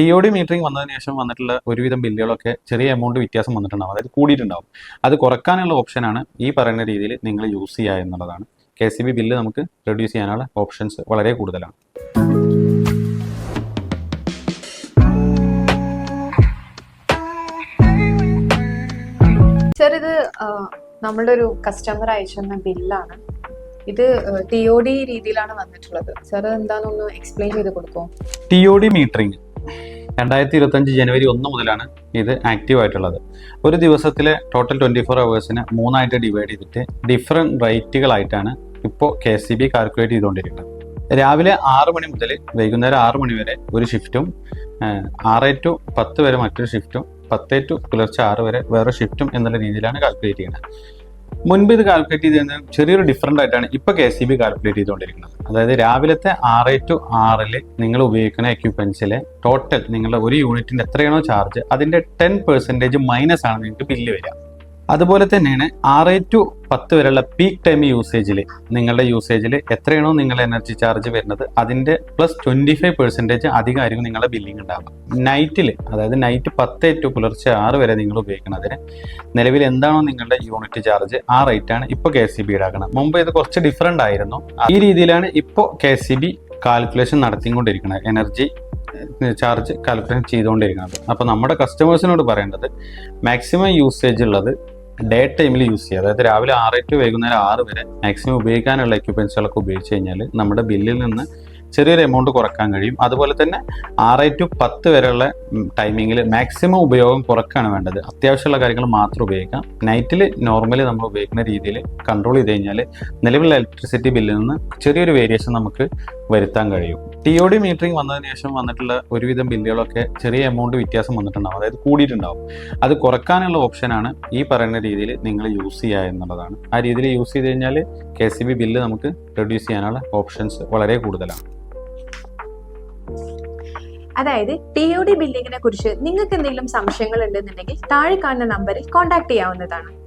T O D metering വന്നതിന് ശേഷം വന്നിട്ടുള്ള ഒരുവിധം ബില്ലുകളൊക്കെ ചെറിയ എമൗണ്ട് വ്യത്യാസം വന്നിട്ടുണ്ടാവും. അതായത് കൂടിയിട്ടുണ്ടാവും. അത് കുറക്കാനുള്ള ഓപ്ഷനാണ് ഈ പറയുന്ന രീതിയിൽ നിങ്ങൾ യൂസ് ചെയ്യുക എന്നുള്ളതാണ്. കെ സി ബി ബില്ല് നമുക്ക് റെഡ്യൂസ് ചെയ്യാനുള്ള ഓപ്ഷൻസ് വളരെ കൂടുതലാണ്. സർ ഇത് നമ്മളുടെ ഒരു കസ്റ്റമർ അയച്ചെന്ന ബില്ലാണ്. ഇത് ടി ഒ ഡി രീതിയിലാണ് വന്നിട്ടുള്ളത്. സാർ എന്താണെന്നൊന്ന് എക്സ്പ്ലെയിൻ ചെയ്ത് കൊടുക്കുമോ? ടി ഒ ഡി മീറ്ററിംഗ് രണ്ടായിരത്തി ഇരുപത്തഞ്ച് ജനുവരി ഒന്ന് മുതലാണ് ഇത് ആക്റ്റീവ് ആയിട്ടുള്ളത്. ഒരു ദിവസത്തിലെ ടോട്ടൽ ട്വന്റി ഫോർ അവേഴ്സിന് മൂന്നായിട്ട് ഡിവൈഡ് ചെയ്തിട്ട് ഡിഫറെന്റ് റേറ്റുകളായിട്ടാണ് ഇപ്പോൾ കെ സി ബി കാൽക്കുലേറ്റ് ചെയ്തുകൊണ്ടിരിക്കുന്നത്. രാവിലെ ആറ് മണി മുതൽ വൈകുന്നേരം ആറ് മണി വരെ ഒരു ഷിഫ്റ്റും ആറ് ടു പത്ത് വരെ മറ്റൊരു ഷിഫ്റ്റും പത്ത് ടു പുലർച്ചെ ആറ് വരെ വേറെ ഷിഫ്റ്റും എന്നുള്ള രീതിയിലാണ് കാൽക്കുലേറ്റ് ചെയ്യുന്നത്. മുൻപ് ഇത് കാൽക്കുലേറ്റ് ചെയ്തതിന് ചെറിയൊരു ഡിഫറന്റ് ആയിട്ടാണ് ഇപ്പോൾ കെ സി ബി കാൽക്കുലേറ്റ് ചെയ്തുകൊണ്ടിരിക്കുന്നത്. അതായത് രാവിലത്തെ ആറ് ടു ആറിൽ നിങ്ങൾ ഉപയോഗിക്കുന്ന എക്യുപ്മെൻസിലെ ടോട്ടൽ നിങ്ങളുടെ ഒരു യൂണിറ്റിന്റെ എത്രയാണോ ചാർജ് അതിന്റെ ടെൻ പെർസെന്റേജ് മൈനസ് ആണ് നിങ്ങൾക്ക് ബില്ല് വരിക. അതുപോലെ തന്നെയാണ് ആറ് ടു പത്ത് വരെയുള്ള പീക്ക് ടൈം യൂസേജിൽ നിങ്ങളുടെ യൂസേജിൽ എത്രയാണോ നിങ്ങളുടെ എനർജി ചാർജ് വരുന്നത് അതിന്റെ പ്ലസ് ട്വന്റി ഫൈവ് പെർസെന്റേജ് അധികമായിരിക്കും നിങ്ങളുടെ ബില്ലിംഗ് ഉണ്ടാവുക. നൈറ്റിൽ അതായത് നൈറ്റ് പത്ത് ടു പുലർച്ചെ ആറ് വരെ നിങ്ങൾ ഉപയോഗിക്കുന്നതിന് നിലവിൽ എന്താണോ നിങ്ങളുടെ യൂണിറ്റ് ചാർജ് ആ റേറ്റാണ് ഇപ്പോൾ കെ സി ബി ഈടാക്കുന്നത്. മുമ്പ് ഇത് കുറച്ച് ഡിഫറെന്റ് ആയിരുന്നു. ഈ രീതിയിലാണ് ഇപ്പോൾ കെ സി ബി കാൽക്കുലേഷൻ നടത്തിക്കൊണ്ടിരിക്കുന്നത്. എനർജി ചാർജ് കാൽക്കുലേഷൻ ചെയ്തുകൊണ്ടിരിക്കുന്നത്. അപ്പോൾ നമ്മുടെ കസ്റ്റമേഴ്സിനോട് പറയേണ്ടത് മാക്സിമം യൂസേജ് ഉള്ളത് ഡേ ടൈമിൽ യൂസ് ചെയ്യുക അതായത് രാവിലെ ആറ് ടു വൈകുന്നേരം ആറ് വരെ മാക്സിമം ഉപയോഗിക്കാനുള്ള എക്യുപ്മെൻസുകളൊക്കെ ഉപയോഗിച്ച് കഴിഞ്ഞാൽ നമ്മുടെ ബില്ലിൽ നിന്ന് ചെറിയൊരു എമൗണ്ട് കുറയ്ക്കാൻ കഴിയും. അതുപോലെ തന്നെ ആറ് ടു പത്ത് വരെയുള്ള ടൈമിങ്ങിൽ മാക്സിമം ഉപയോഗം കുറക്കുകയാണ് വേണ്ടത്. അത്യാവശ്യമുള്ള കാര്യങ്ങൾ മാത്രം ഉപയോഗിക്കാം. നൈറ്റിൽ നോർമലി നമ്മൾ ഉപയോഗിക്കുന്ന രീതിയിൽ കൺട്രോൾ ചെയ്ത് കഴിഞ്ഞാൽ നിലവിലുള്ള ഇലക്ട്രിസിറ്റി ബില്ലിൽ നിന്ന് ചെറിയൊരു വേരിയേഷൻ നമുക്ക് വരുത്താൻ കഴിയും. ടി ഒ ഡി മീറ്ററിംഗ് വന്നതിന് ശേഷം വന്നിട്ടുള്ള ഒരുവിധം ബില്ലുകളൊക്കെ ചെറിയ എമൗണ്ട് വ്യത്യാസം വന്നിട്ടുണ്ടാവും. അതായത് കൂടിയിട്ടുണ്ടാവും. അത് കുറക്കാനുള്ള ഓപ്ഷനാണ് ഈ പറയുന്ന രീതിയിൽ നിങ്ങൾ യൂസ് ചെയ്യുക എന്നുള്ളതാണ്. ആ രീതിയിൽ യൂസ് ചെയ്ത് കഴിഞ്ഞാൽ കെ സി ബി ബില്ല് നമുക്ക് റെഡ്യൂസ് ചെയ്യാനുള്ള ഓപ്ഷൻസ് വളരെ കൂടുതലാണ്. അതായത് ടി ഒ ഡി ബില്ലിങ്ങിനെ കുറിച്ച് നിങ്ങൾക്ക് എന്തെങ്കിലും സംശയങ്ങൾ ഉണ്ടെന്നുണ്ടെങ്കിൽ താഴെ കാണുന്ന നമ്പറിൽ കോൺടാക്ട് ചെയ്യാവുന്നതാണ്.